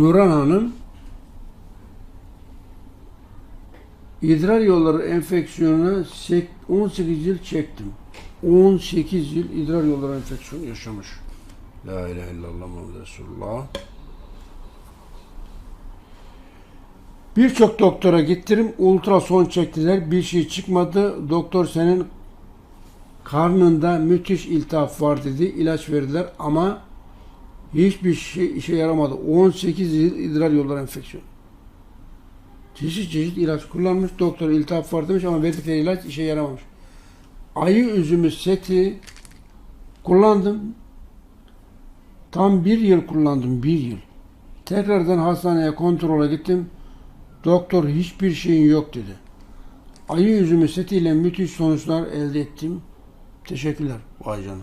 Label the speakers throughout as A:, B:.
A: Nurhan Hanım idrar yolları enfeksiyonuna sek- 18 yıl çektim. 18 yıl idrar yolları enfeksiyonu yaşamış. La ilahe illallah Muhammed Resulullah. Birçok doktora gittim. Ultrason çektiler. Bir şey çıkmadı. Doktor senin karnında müthiş iltihap var dedi. İlaç verdiler ama hiçbir şey işe yaramadı. 18 yıl idrar yolları enfeksiyonu. Çeşit çeşit ilaç kullanmış. Doktor iltihap var demiş ama verdikleri ilaç işe yaramamış. Ayı üzümü seti kullandım. Tam bir yıl kullandım. Bir yıl. Tekrardan hastaneye kontrole gittim. Doktor hiçbir şeyin yok dedi. Ayı üzümü setiyle müthiş sonuçlar elde ettim. Teşekkürler. Vay canına.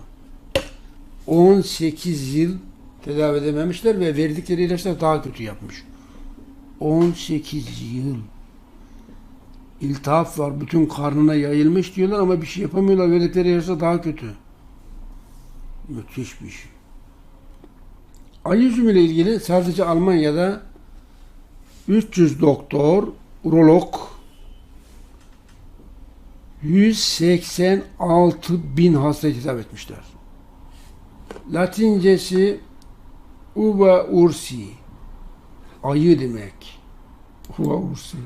A: 18 yıl tedavi edememişler ve verdikleri ilaçlar daha kötü yapmış. 18 yıl. İltihap var. Bütün karnına yayılmış diyorlar ama bir şey yapamıyorlar. Verdikleri ilaçlar daha kötü. Müthiş bir şey. Ayı üzümüyle ilgili sadece Almanya'da 300 doktor, urolog 186 bin hastayı tedavi etmişler. Latincesi uva ursi. Ayı demek. Uva ursi.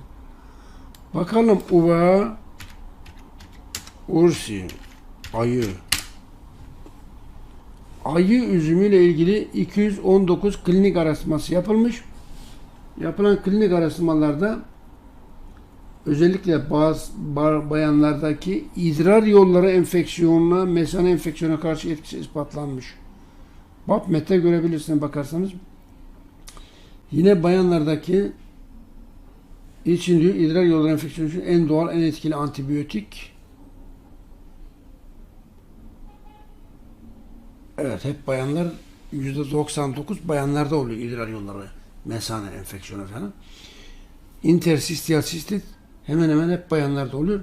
A: Bakalım uva ursi. Ayı. Ayı üzümüyle ilgili 219 klinik araştırması yapılmış. Yapılan klinik araştırmalarda özellikle bazı ba- bayanlardaki idrar yolları enfeksiyonuna, mesane enfeksiyona karşı etkisi ispatlanmış. PubMed'de görebilirsiniz bakarsanız. Yine bayanlardaki için diyor idrar yolları enfeksiyonu için en doğal, en etkili antibiyotik. Evet, hep bayanlar %99 bayanlarda oluyor idrar yolları mesane enfeksiyonu falan. Interstitial sistit hemen hemen hep bayanlarda oluyor.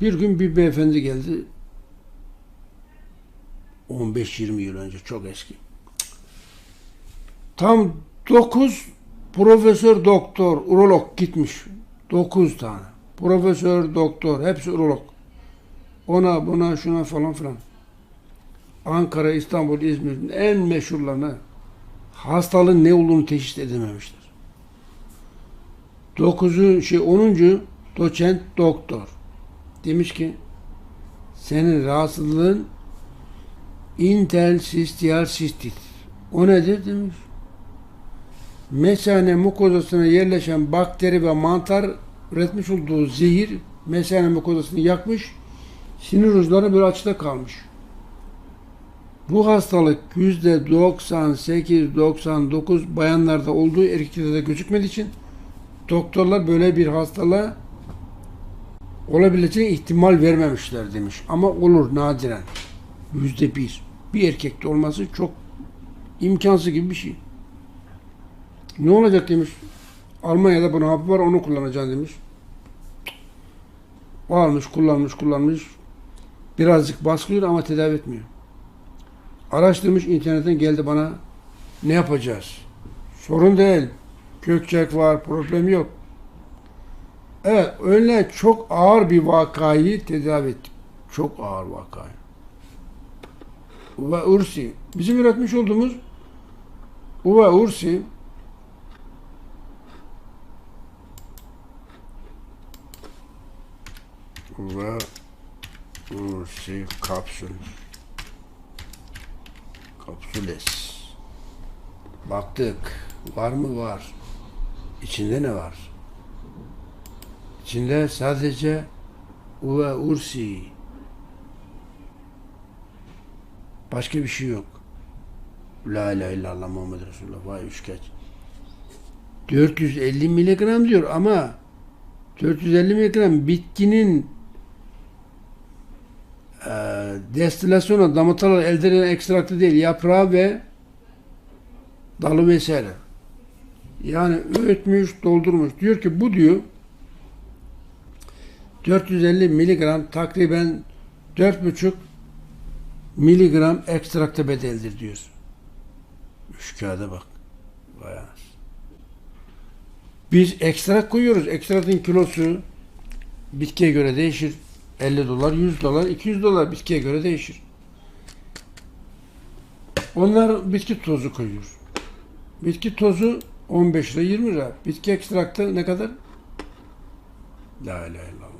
A: Bir gün bir beyefendi geldi. 15-20 yıl önce çok eski. Tam 9 profesör doktor, urolog gitmiş. 9 tane. Profesör, doktor, hepsi urolog. Ona, buna, şuna falan filan. Ankara, İstanbul, İzmir'in en meşhurlarına hastalığın ne olduğunu teşhis edememişler. Dokuzu, şey onuncu doçent doktor demiş ki senin rahatsızlığın interstitial sistit. O nedir demiş. Mesane mukozasına yerleşen bakteri ve mantar üretmiş olduğu zehir mesane mukozasını yakmış. Sinir uçları böyle açıda kalmış. Bu hastalık yüzde 98-99 bayanlarda olduğu erkeklerde de gözükmediği için doktorlar böyle bir hastalığa olabileceğine ihtimal vermemişler demiş. Ama olur nadiren. Yüzde bir. Bir erkekte olması çok imkansız gibi bir şey. Ne olacak demiş. Almanya'da bunun hapı var onu kullanacaksın demiş. O almış kullanmış kullanmış. Birazcık baskılıyor ama tedavi etmiyor. Araştırmış internetten geldi bana ne yapacağız? Sorun değil. Kökçek var, problem yok. Evet, öyle çok ağır bir vakayı tedavi ettik. Çok ağır vakayı. Uva Ursi. Bizim üretmiş olduğumuz Uva Ursi Uva Ursi kapsül Kapsüles. Baktık. Var mı? Var. İçinde ne var? İçinde sadece Uve Ursi. Başka bir şey yok. La ilahe illallah Muhammed Resulullah. Vay üçgeç. 450 miligram diyor ama 450 miligram bitkinin destilasyona damıtarak elde edilen ekstraktı değil, yaprağı ve dalı vesaire. Yani öğütmüş, doldurmuş. Diyor ki bu diyor 450 miligram takriben 4,5 miligram ekstrakta bedeldir diyor. Üç kağıda bak. Vay. Biz ekstrak koyuyoruz. Ekstrakın kilosu bitkiye göre değişir. 50 dolar, 100 dolar, 200 dolar bitkiye göre değişir. Onlar bitki tozu koyuyor. Bitki tozu 15 lira 20 lira. Bitki ekstraktı ne kadar? La ilahe illallah.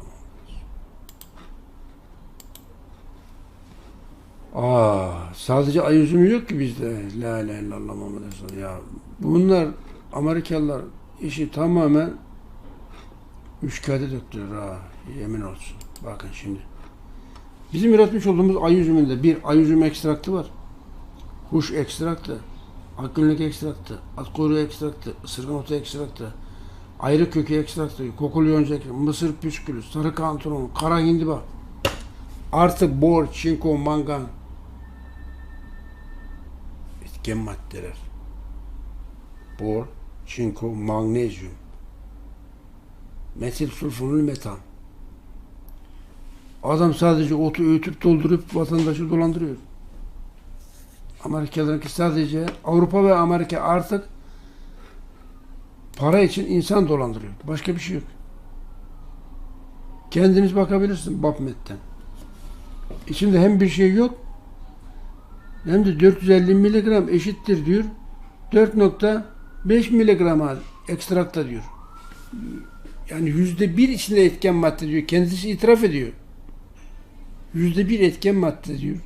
A: Aa, sadece ay üzümü yok ki bizde. La ilahe illallah Muhammed Resulullah. Ya bunlar Amerikalılar işi tamamen üç kağıda döktüler ha. Yemin olsun. Bakın şimdi. Bizim üretmiş olduğumuz ay üzümünde bir ay üzümü ekstraktı var. Kuş ekstraktı. Akgünlük ekstraktı. At kuyruğu ekstraktı. ısırgan otu ekstraktı. Ayrı kökü ekstraktı. Kokulu yonca ekstraktı. Mısır püskülü. Sarı kantaron. Kara hindiba. Artı bor, çinko, mangan. Etken maddeler. Bor, çinko, magnezyum. Metil sulfonul metan. Adam sadece otu öğütüp doldurup vatandaşı dolandırıyor. Amerikalılarınki sadece Avrupa ve Amerika artık para için insan dolandırıyor. Başka bir şey yok. Kendiniz bakabilirsin PubMed'den. İçinde hem bir şey yok hem de 450 miligram eşittir diyor. 4.5 miligrama ekstrakta diyor. Yani yüzde bir içinde etken madde diyor. Kendisi itiraf ediyor. Yüzde bir etken madde diyor.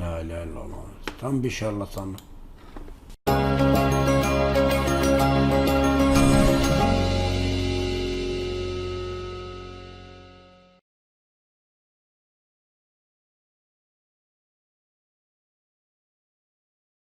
A: La ilahe illallah. Tam bir şarlatanlık.